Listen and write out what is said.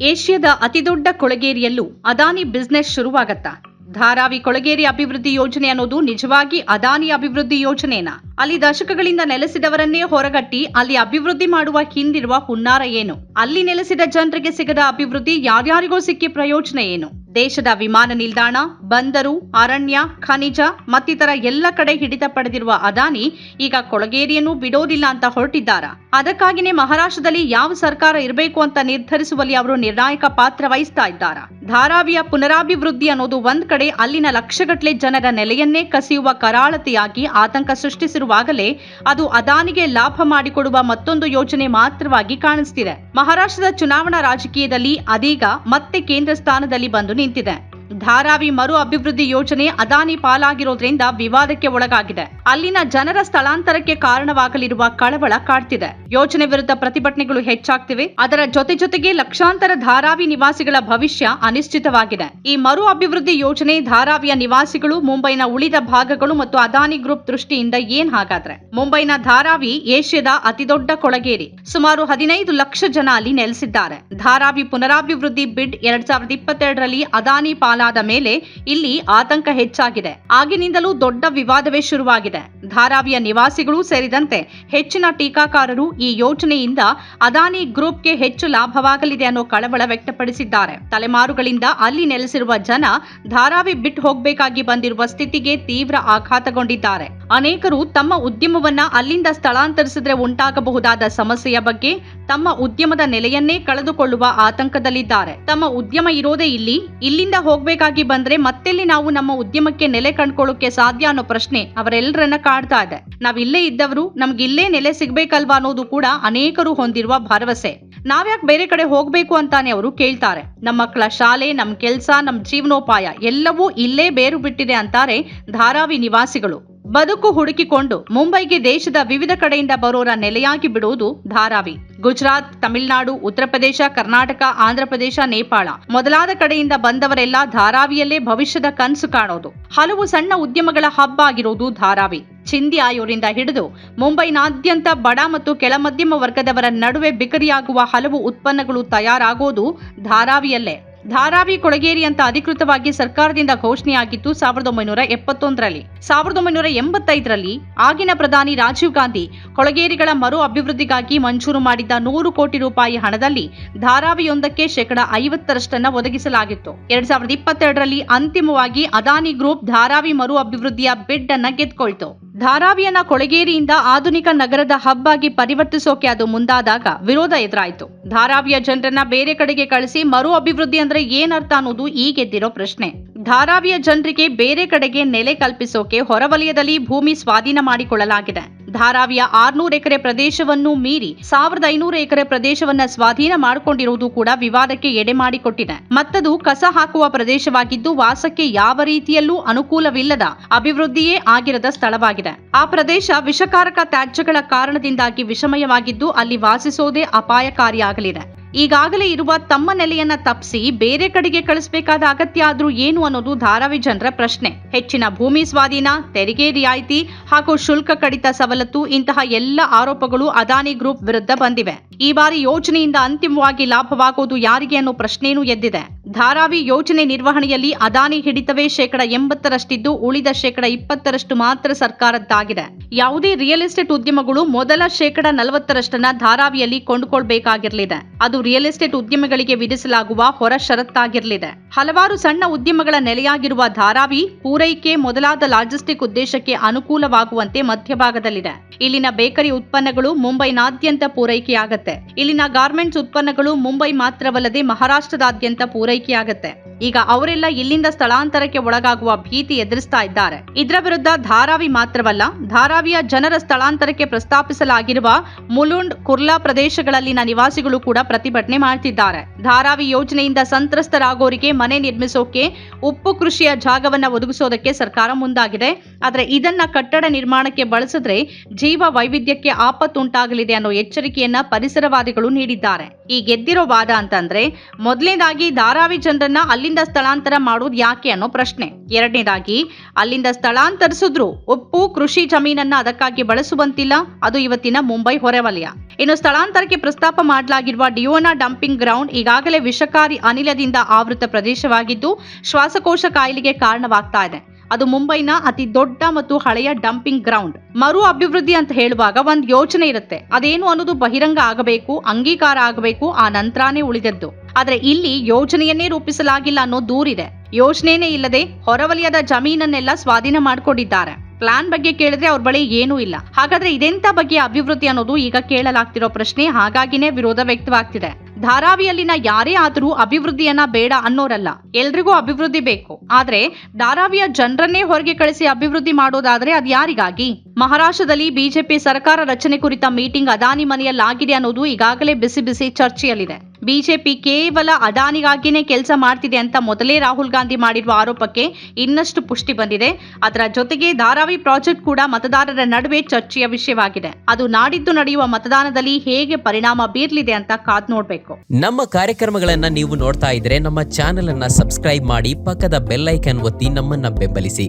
ಏಷ್ಯಾದ ಅತಿದೊಡ್ಡ ಕೊಳಗೇರಿಯಲ್ಲೂ ಅದಾನಿ ಬಿಸ್ನೆಸ್ ಶುರುವಾಗತ್ತಾ? ಧಾರಾವಿ ಕೊಳಗೇರಿ ಅಭಿವೃದ್ಧಿ ಯೋಜನೆ ಅನ್ನೋದು ನಿಜವಾಗಿ ಅದಾನಿ ಅಭಿವೃದ್ಧಿ ಯೋಜನೆನಾ? ಅಲ್ಲಿ ದಶಕಗಳಿಂದ ನೆಲೆಸಿದವರನ್ನೇ ಹೊರಗಟ್ಟಿ ಅಲ್ಲಿ ಅಭಿವೃದ್ಧಿ ಮಾಡುವ ಹಿಂದಿರುವ ಹುನ್ನಾರ ಏನು? ಅಲ್ಲಿ ನೆಲೆಸಿದ ಜನರಿಗೆ ಸಿಗದ ಅಭಿವೃದ್ಧಿ ಯಾರ್ಯಾರಿಗೂ ಸಿಕ್ಕಿ ಪ್ರಯೋಜನ ಏನು? ದೇಶದ ವಿಮಾನ ನಿಲ್ದಾಣ, ಬಂದರು, ಅರಣ್ಯ, ಖನಿಜ ಮತ್ತಿತರ ಎಲ್ಲ ಕಡೆ ಹಿಡಿತ ಪಡೆದಿರುವ ಅದಾನಿ ಈಗ ಕೊಳಗೇರಿಯನ್ನು ಬಿಡೋದಿಲ್ಲ ಅಂತ ಹೊರಟಿದ್ದಾರ. ಅದಕ್ಕಾಗಿನೇ ಮಹಾರಾಷ್ಟ್ರದಲ್ಲಿ ಯಾವ ಸರ್ಕಾರ ಇರಬೇಕು ಅಂತ ನಿರ್ಧರಿಸುವಲ್ಲಿ ಅವರು ನಿರ್ಣಾಯಕ ಪಾತ್ರ ವಹಿಸ್ತಾ ಇದ್ದಾರೆ. ಧಾರಾವಿಯ ಪುನರಾಭಿವೃದ್ಧಿ ಅನ್ನೋದು ಒಂದ್ ಕಡೆ ಅಲ್ಲಿನ ಲಕ್ಷಗಟ್ಟಲೆ ಜನರ ನೆಲೆಯನ್ನೇ ಕಸಿಯುವ ಕರಾಳತೆಯಾಗಿ ಆತಂಕ ಸೃಷ್ಟಿಸಿರುವಾಗಲೇ ಅದು ಅದಾನಿಗೆ ಲಾಭ ಮಾಡಿಕೊಡುವ ಮತ್ತೊಂದು ಯೋಜನೆ ಮಾತ್ರವಾಗಿ ಕಾಣಿಸ್ತಿದೆ. ಮಹಾರಾಷ್ಟ್ರದ ಚುನಾವಣಾ ರಾಜಕೀಯದಲ್ಲಿ ಅದೀಗ ಮತ್ತೆ ಕೇಂದ್ರ ಸ್ಥಾನದಲ್ಲಿ ಬಂದು ನಿಂತಿದೆ ಧಾರಾವಿ ಮರು ಅಭಿವೃದ್ಧಿ ಯೋಜನೆ ಅದಾನಿ ಪಾಲಾಗಿರೋದ್ರಿಂದ ವಿವಾದಕ್ಕೆ ಒಳಗಾಗಿದೆ. ಅಲ್ಲಿನ ಜನರ ಸ್ಥಳಾಂತರಕ್ಕೆ ಕಾರಣವಾಗಲಿರುವ ಕಳವಳ ಕಾಡ್ತಿದೆ. ಯೋಜನೆ ವಿರುದ್ಧ ಪ್ರತಿಭಟನೆಗಳು ಹೆಚ್ಚಾಗ್ತಿವೆ. ಅದರ ಜೊತೆ ಜೊತೆಗೆ ಲಕ್ಷಾಂತರ ಧಾರಾವಿ ನಿವಾಸಿಗಳ ಭವಿಷ್ಯ ಅನಿಶ್ಚಿತವಾಗಿದೆ. ಈ ಮರು ಅಭಿವೃದ್ಧಿ ಯೋಜನೆ ಧಾರಾವಿಯ ನಿವಾಸಿಗಳು, ಮುಂಬೈನ ಉಳಿದ ಭಾಗಗಳು ಮತ್ತು ಅದಾನಿ ಗ್ರೂಪ್ ದೃಷ್ಟಿಯಿಂದ ಏನ್ ಹಾಗಾದ್ರೆ? ಮುಂಬೈನ ಧಾರಾವಿ ಏಷ್ಯಾದ ಅತಿದೊಡ್ಡ ಕೊಳಗೇರಿ. ಸುಮಾರು ಹದಿನೈದು ಲಕ್ಷ ಜನ ಅಲ್ಲಿ ನೆಲೆಸಿದ್ದಾರೆ. ಧಾರಾವಿ ಪುನರಾಭಿವೃದ್ಧಿ ಬಿಡ್ ಎರಡ್ ಸಾವಿರದ ಇಪ್ಪತ್ತೆರಡರಲ್ಲಿ ಅದಾನಿ ಪಾಲಾದ ಮೇಲೆ ಇಲ್ಲಿ ಆತಂಕ ಹೆಚ್ಚಾಗಿದೆ. ಆಗಿನಿಂದಲೂ ದೊಡ್ಡ ವಿವಾದವೇ ಶುರುವಾಗಿದೆ. ಧಾರಾವಿಯ ನಿವಾಸಿಗಳು ಸೇರಿದಂತೆ ಹೆಚ್ಚಿನ ಟೀಕಾಕಾರರು ಈ ಯೋಜನೆಯಿಂದ ಅದಾನಿ ಗ್ರೂಪ್ಗೆ ಹೆಚ್ಚು ಲಾಭವಾಗಲಿದೆ ಅನ್ನೋ ಕಳವಳ ವ್ಯಕ್ತಪಡಿಸಿದ್ದಾರೆ. ತಲೆಮಾರುಗಳಿಂದ ಅಲ್ಲಿ ನೆಲೆಸಿರುವ ಜನ ಧಾರಾವಿ ಬಿಟ್ಟು ಹೋಗಬೇಕಾಗಿ ಬಂದಿರುವ ಸ್ಥಿತಿಗೆ ತೀವ್ರ ಆಘಾತಗೊಂಡಿದ್ದಾರೆ. ಅನೇಕರು ತಮ್ಮ ಉದ್ಯಮವನ್ನ ಅಲ್ಲಿಂದ ಸ್ಥಳಾಂತರಿಸಿದ್ರೆ ಉಂಟಾಗಬಹುದಾದ ಸಮಸ್ಯೆಯ ಬಗ್ಗೆ ತಮ್ಮ ಉದ್ಯಮದ ನೆಲೆಯನ್ನೇ ಕಳೆದುಕೊಳ್ಳುವ ಆತಂಕದಲ್ಲಿದ್ದಾರೆ. ತಮ್ಮ ಉದ್ಯಮ ಇರೋದೇ ಇಲ್ಲಿ, ಇಲ್ಲಿಂದ ಹೋಗ್ಬೇಕಾಗಿ ಬಂದ್ರೆ ಮತ್ತೆಲ್ಲಿ ನಾವು ನಮ್ಮ ಉದ್ಯಮಕ್ಕೆ ನೆಲೆ ಕಂಡುಕೊಳ್ಳೋಕೆ ಸಾಧ್ಯ ಅನ್ನೋ ಪ್ರಶ್ನೆ ಅವರೆಲ್ಲರನ್ನ ಕಾಡ್ತಾ ಇದೆ. ನಾವಿಲ್ಲೇ ಇದ್ದವರು, ನಮ್ಗೆ ಇಲ್ಲೇ ನೆಲೆ ಸಿಗ್ಬೇಕಲ್ವಾ ಅನ್ನೋದು ಕೂಡ ಅನೇಕರು ಹೊಂದಿರುವ ಭರವಸೆ. ನಾವ್ಯಾಕೆ ಬೇರೆ ಕಡೆ ಹೋಗ್ಬೇಕು ಅಂತಾನೆ ಅವರು ಕೇಳ್ತಾರೆ. ನಮ್ಮ ಮಕ್ಕಳ ಶಾಲೆ, ನಮ್ ಕೆಲ್ಸ ನಮ್ಮ ಜೀವನೋಪಾಯ ಎಲ್ಲವೂ ಇಲ್ಲೇ ಬೇರು ಬಿಟ್ಟಿದೆ ಅಂತಾರೆ ಧಾರಾವಿ ನಿವಾಸಿಗಳು. ಬದುಕು ಹುಡುಕಿಕೊಂಡು ಮುಂಬೈಗೆ ದೇಶದ ವಿವಿಧ ಕಡೆಯಿಂದ ಬರೋರ ನೆಲೆಯಾಗಿ ಬಿಡುವುದು ಧಾರಾವಿ. ಗುಜರಾತ್, ತಮಿಳುನಾಡು, ಉತ್ತರ ಪ್ರದೇಶ, ಕರ್ನಾಟಕ ಆಂಧ್ರಪ್ರದೇಶ ನೇಪಾಳ ಮೊದಲಾದ ಕಡೆಯಿಂದ ಬಂದವರೆಲ್ಲ ಧಾರಾವಿಯಲ್ಲೇ ಭವಿಷ್ಯದ ಕನಸು ಕಾಣೋದು. ಹಲವು ಸಣ್ಣ ಉದ್ಯಮಗಳ ಹಬ್ಬ ಆಗಿರೋದು ಧಾರಾವಿ. ಚಿಂದಿ ಆಯೋರಿಂದ ಹಿಡಿದು ಮುಂಬೈನಾದ್ಯಂತ ಬಡ ಮತ್ತು ಕೆಳಮಧ್ಯಮ ವರ್ಗದವರ ನಡುವೆ ಬಿಕರಿಯಾಗುವ ಹಲವು ಉತ್ಪನ್ನಗಳು ತಯಾರಾಗೋದು ಧಾರಾವಿಯಲ್ಲೇ. ಧಾರಾವಿ ಕೊಳಗೇರಿ ಅಂತ ಅಧಿಕೃತವಾಗಿ ಸರ್ಕಾರದಿಂದ ಘೋಷಣೆಯಾಗಿತ್ತು ಸಾವಿರದ ಒಂಬೈನೂರ ಎಪ್ಪತ್ತೊಂದರಲ್ಲಿ. ಸಾವಿರದ ಒಂಬೈನೂರ ಎಂಬತ್ತೈದರಲ್ಲಿ ಆಗಿನ ಪ್ರಧಾನಿ ರಾಜೀವ್ ಗಾಂಧಿ ಕೊಳಗೇರಿಗಳ ಮರು ಅಭಿವೃದ್ಧಿಗಾಗಿ ಮಂಜೂರು ಮಾಡಿದ್ದ ನೂರು ಕೋಟಿ ರೂಪಾಯಿ ಹಣದಲ್ಲಿ ಧಾರಾವಿಯೊಂದಕ್ಕೆ ಶೇಕಡ ಐವತ್ತರಷ್ಟನ್ನು ಒದಗಿಸಲಾಗಿತ್ತು. ಎರಡ್ ಸಾವಿರದ ಇಪ್ಪತ್ತೆರಡರಲ್ಲಿ ಅಂತಿಮವಾಗಿ ಅದಾನಿ ಗ್ರೂಪ್ ಧಾರಾವಿ ಮರು ಅಭಿವೃದ್ಧಿಯ ಬಿಡ್ ಅನ್ನ ಗೆದ್ಕೊಳ್ತು. ಧಾರಾವಿಯನ್ನ ಕೊಳಗೇರಿಯಿಂದ ಆಧುನಿಕ ನಗರದ ಹಬ್ ಆಗಿ ಪರಿವರ್ತಿಸೋಕೆ ಅದು ಮುಂದಾದಾಗ ವಿರೋಧ ಎದುರಾಯಿತು. ಧಾರಾವಿಯ ಜನರನ್ನ ಬೇರೆ ಕಡೆಗೆ ಕಳಿಸಿ ಮರು ಅಭಿವೃದ್ಧಿ ಅಂದ್ರೆ ಏನರ್ಥ ಅನ್ನೋದು ಈಗೆದ್ದಿರೋ ಪ್ರಶ್ನೆ. ಧಾರಾವಿಯ ಜನರಿಗೆ ಬೇರೆ ಕಡೆಗೆ ನೆಲೆ ಕಲ್ಪಿಸೋಕೆ ಹೊರವಲಯದಲ್ಲಿ ಭೂಮಿ ಸ್ವಾಧೀನ ಮಾಡಿಕೊಳ್ಳಲಾಗಿದೆ. ಧಾರಾವಿಯ ಆರ್ನೂರು ಎಕರೆ ಪ್ರದೇಶವನ್ನು ಮೀರಿ ಸಾವಿರದ ಐನೂರು ಎಕರೆ ಪ್ರದೇಶವನ್ನ ಸ್ವಾಧೀನ ಮಾಡಿಕೊಂಡಿರುವುದು ಕೂಡ ವಿವಾದಕ್ಕೆ ಎಡೆ ಮಾಡಿಕೊಟ್ಟಿದೆ. ಮತ್ತದು ಕಸ ಹಾಕುವ ಪ್ರದೇಶವಾಗಿದ್ದು ವಾಸಕ್ಕೆ ಯಾವ ರೀತಿಯಲ್ಲೂ ಅನುಕೂಲವಿಲ್ಲದ ಅಭಿವೃದ್ಧಿಯೇ ಆಗಿರದ ಸ್ಥಳವಾಗಿದೆ. ಆ ಪ್ರದೇಶ ವಿಷಕಾರಕ ತ್ಯಾಜ್ಯಗಳ ಕಾರಣದಿಂದಾಗಿ ವಿಷಮಯವಾಗಿದ್ದು ಅಲ್ಲಿ ವಾಸಿಸೋದೇ ಅಪಾಯಕಾರಿಯಾಗಲಿದೆ. ಈಗಾಗಲೇ ಇರುವ ತಮ್ಮ ನೆಲೆಯನ್ನ ತಪ್ಪಿಸಿ ಬೇರೆ ಕಡೆಗೆ ಕಳಿಸಬೇಕಾದ ಅಗತ್ಯ ಆದ್ರೂ ಏನು ಅನ್ನೋದು ಧಾರಾವಿ ಜನರ ಪ್ರಶ್ನೆ. ಹೆಚ್ಚಿನ ಭೂಮಿ ಸ್ವಾಧೀನ, ತೆರಿಗೆ ರಿಯಾಯಿತಿ ಹಾಗೂ ಶುಲ್ಕ ಕಡಿತ ಸವಲತ್ತು ಇಂತಹ ಎಲ್ಲ ಆರೋಪಗಳು ಅದಾನಿ ಗ್ರೂಪ್ ವಿರುದ್ಧ ಬಂದಿವೆ. ಈ ಬಾರಿ ಯೋಜನೆಯಿಂದ ಅಂತಿಮವಾಗಿ ಲಾಭವಾಗುವುದು ಯಾರಿಗೆ ಅನ್ನೋ ಪ್ರಶ್ನೆಯೂ ಎದ್ದಿದೆ. ಧಾರಾವಿ ಯೋಜನೆ ನಿರ್ವಹಣೆಯಲ್ಲಿ ಅದಾನಿ ಹಿಡಿತವೇ ಶೇಕಡ ಎಂಬತ್ತರಷ್ಟಿದ್ದು ಉಳಿದ ಶೇಕಡ ಇಪ್ಪತ್ತರಷ್ಟು ಮಾತ್ರ ಸರ್ಕಾರದ್ದಾಗಿದೆ. ಯಾವುದೇ ರಿಯಲ್ ಎಸ್ಟೇಟ್ ಉದ್ಯಮಗಳು ಮೊದಲ ಶೇಕಡ ನಲವತ್ತರಷ್ಟನ್ನ ಧಾರಾವಿಯಲ್ಲಿ ಕೊಂಡುಕೊಳ್ಬೇಕಾಗಿರಲಿದೆ. ಅದು ರಿಯಲ್ ಎಸ್ಟೇಟ್ ಉದ್ಯಮಗಳಿಗೆ ವಿಧಿಸಲಾಗುವ ಹೊರ ಷರತ್ತಾಗಿರಲಿದೆ. ಹಲವಾರು ಸಣ್ಣ ಉದ್ಯಮಗಳ ನೆಲೆಯಾಗಿರುವ ಧಾರಾವಿ ಪೂರೈಕೆ ಮೊದಲಾದ ಲಾಜಿಸ್ಟಿಕ್ ಉದ್ದೇಶಕ್ಕೆ ಅನುಕೂಲವಾಗುವಂತೆ ಮಧ್ಯಭಾಗದಲ್ಲಿದೆ. ಇಲ್ಲಿನ ಬೇಕರಿ ಉತ್ಪನ್ನಗಳು ಮುಂಬೈನಾದ್ಯಂತ ಪೂರೈಕೆಯಾಗುತ್ತೆ. ಇಲ್ಲಿನ ಗಾರ್ಮೆಂಟ್ಸ್ ಉತ್ಪನ್ನಗಳು ಮುಂಬೈ ಮಾತ್ರವಲ್ಲದೆ ಮಹಾರಾಷ್ಟ್ರದಾದ್ಯಂತ ಪೂರೈಕೆಯಾಗತ್ತೆ ಈಗ ಅವರೆಲ್ಲ ಇಲ್ಲಿಂದ ಸ್ಥಳಾಂತರಕ್ಕೆ ಒಳಗಾಗುವ ಭೀತಿ ಎದುರಿಸ್ತಾ ಇದ್ದಾರೆ. ಇದರ ವಿರುದ್ಧ ಧಾರಾವಿ ಮಾತ್ರವಲ್ಲ, ಧಾರಾವಿಯ ಜನರ ಸ್ಥಳಾಂತರಕ್ಕೆ ಪ್ರಸ್ತಾಪಿಸಲಾಗಿರುವ ಮುಲುಂಡ್ ಕುರ್ಲಾ ಪ್ರದೇಶಗಳಲ್ಲಿನ ನಿವಾಸಿಗಳು ಕೂಡ ಪ್ರತಿಭಟನೆ ಮಾಡ್ತಿದ್ದಾರೆ. ಧಾರಾವಿ ಯೋಜನೆಯಿಂದ ಸಂತ್ರಸ್ತರಾಗೋರಿಗೆ ಮನೆ ನಿರ್ಮಿಸೋಕೆ ಉಪ್ಪು ಕೃಷಿಯ ಜಾಗವನ್ನ ಒದಗಿಸೋದಕ್ಕೆ ಸರ್ಕಾರ ಮುಂದಾಗಿದೆ. ಆದರೆ ಇದನ್ನ ಕಟ್ಟಡ ನಿರ್ಮಾಣಕ್ಕೆ ಬಳಸಿದ್ರೆ ಜೀವ ವೈವಿಧ್ಯಕ್ಕೆ ಆಪತ್ತುಂಟಾಗಲಿದೆ ಅನ್ನೋ ಎಚ್ಚರಿಕೆಯನ್ನ ಪರಿಸರವಾದಿಗಳು ನೀಡಿದ್ದಾರೆ. ಈ ಗೆದ್ದಿರೋ ವಾದ ಅಂತಂದ್ರೆ ಮೊದಲನೇದಾಗಿ ಧಾರಾವಿ ಜನರನ್ನ ಅಲ್ಲಿಂದ ಸ್ಥಳಾಂತರ ಮಾಡೋದು ಯಾಕೆ ಅನ್ನೋ ಪ್ರಶ್ನೆ. ಎರಡನೇದಾಗಿ ಅಲ್ಲಿಂದ ಸ್ಥಳಾಂತರಿಸಿದ್ರು ಉಪ್ಪು, ಕೃಷಿ ಜಮೀನನ್ನ ಅದಕ್ಕಾಗಿ ಬಳಸುವಂತಿಲ್ಲ. ಅದು ಇವತ್ತಿನ ಮುಂಬೈ ಹೊರವಲಯ. ಇನ್ನು ಸ್ಥಳಾಂತರಕ್ಕೆ ಪ್ರಸ್ತಾಪ ಮಾಡಲಾಗಿರುವ ಡಿಯೋನಾ ಡಂಪಿಂಗ್ ಗ್ರೌಂಡ್ ಈಗಾಗಲೇ ವಿಷಕಾರಿ ಅನಿಲದಿಂದ ಆವೃತ ಪ್ರದೇಶವಾಗಿದ್ದು ಶ್ವಾಸಕೋಶ ಕಾಯಿಲೆಗೆ ಕಾರಣವಾಗ್ತಾ ಇದೆ. ಅದು ಮುಂಬೈನ ಅತಿ ದೊಡ್ಡ ಮತ್ತು ಹಳೆಯ ಡಂಪಿಂಗ್ ಗ್ರೌಂಡ್ ಮರು ಅಭಿವೃದ್ಧಿ ಅಂತ ಹೇಳುವಾಗ ಒಂದು ಯೋಚನೆ ಇರುತ್ತೆ. ಅದೇನು ಅನ್ನೋದು ಬಹಿರಂಗ ಆಗಬೇಕು, ಅಂಗೀಕಾರ ಆಗಬೇಕು ಆ ನಂತರನೇ ಉಳಿದದ್ದು. ಆದ್ರೆ ಇಲ್ಲಿ ಯೋಜನೆಯನ್ನೇ ರೂಪಿಸಲಾಗಿಲ್ಲ ಅನ್ನೋ ದೂರಿದೆ ಯೋಜನೆಯೇ ಇಲ್ಲದೆ ಹೊರವಲಯದ ಜಮೀನನ್ನೆಲ್ಲ ಸ್ವಾಧೀನ ಮಾಡಿಕೊಂಡಿದ್ದಾರೆ. ಪ್ಲಾನ್ ಬಗ್ಗೆ ಕೇಳಿದ್ರೆ ಅವ್ರ ಬಳಿ ಏನೂ ಇಲ್ಲ. ಹಾಗಾದ್ರೆ ಇದೆಂತ ಬಗ್ಗೆ ಅಭಿವೃದ್ಧಿ ಅನ್ನೋದು ಈಗ ಕೇಳಲಾಗ್ತಿರೋ ಪ್ರಶ್ನೆ ಹಾಗಾಗಿನೇ ವಿರೋಧ ವ್ಯಕ್ತವಾಗ್ತಿದೆ. ಧಾರಾವಿಯಲ್ಲಿನ ಯಾರೇ ಆದರೂ ಅಭಿವೃದ್ಧಿಯನ್ನ ಬೇಡ ಅನ್ನೋರಲ್ಲ. ಎಲ್ರಿಗೂ ಅಭಿವೃದ್ಧಿ ಬೇಕು. ಆದ್ರೆ ಧಾರಾವಿಯ ಜನರನ್ನೇ ಹೊರಗೆ ಕಳಿಸಿ ಅಭಿವೃದ್ಧಿ ಮಾಡೋದಾದ್ರೆ ಅದು ಯಾರಿಗಾಗಿ? ಮಹಾರಾಷ್ಟ್ರದಲ್ಲಿ ಬಿಜೆಪಿ ಸರ್ಕಾರ ರಚನೆ ಕುರಿತ ಮೀಟಿಂಗ್ ಅದಾನಿ ಮನೆಯಲ್ಲಾಗಿದೆ ಅನ್ನೋದು ಈಗಾಗಲೇ ಬಿಸಿ ಬಿಸಿ ಚರ್ಚೆಯಲ್ಲಿದೆ. ಬಿಜೆಪಿ ಕೇವಲ ಅದಾನಿಗಾಗಿನೇ ಕೆಲಸ ಮಾಡ್ತಿದೆ ಅಂತ ಮೊದಲೇ ರಾಹುಲ್ ಗಾಂಧಿ ಮಾಡಿರುವ ಆರೋಪಕ್ಕೆ ಇನ್ನಷ್ಟು ಪುಷ್ಟಿ ಬಂದಿದೆ. ಅದರ ಜೊತೆಗೆ ಧಾರಾವಿ ಪ್ರಾಜೆಕ್ಟ್ ಕೂಡ ಮತದಾರರ ನಡುವೆ ಚರ್ಚೆಯ ವಿಷಯವಾಗಿದೆ. ಅದು ನಾಡಿದ್ದು ನಡೆಯುವ ಮತದಾನದಲ್ಲಿ ಹೇಗೆ ಪರಿಣಾಮ ಬೀರ್ಲಿದೆ ಅಂತ ಕಾದ್ ನೋಡಬೇಕು. ನಮ್ಮ ಕಾರ್ಯಕ್ರಮಗಳನ್ನ ನೀವು ನೋಡ್ತಾ ಇದ್ರೆ ನಮ್ಮ ಚಾನೆಲ್ ಅನ್ನ ಸಬ್ಸ್ಕ್ರೈಬ್ ಮಾಡಿ ಪಕ್ಕದ ಬೆಲ್ ಐಕನ್ ಒತ್ತಿ ನಮ್ಮನ್ನ ಬೆಂಬಲಿಸಿ.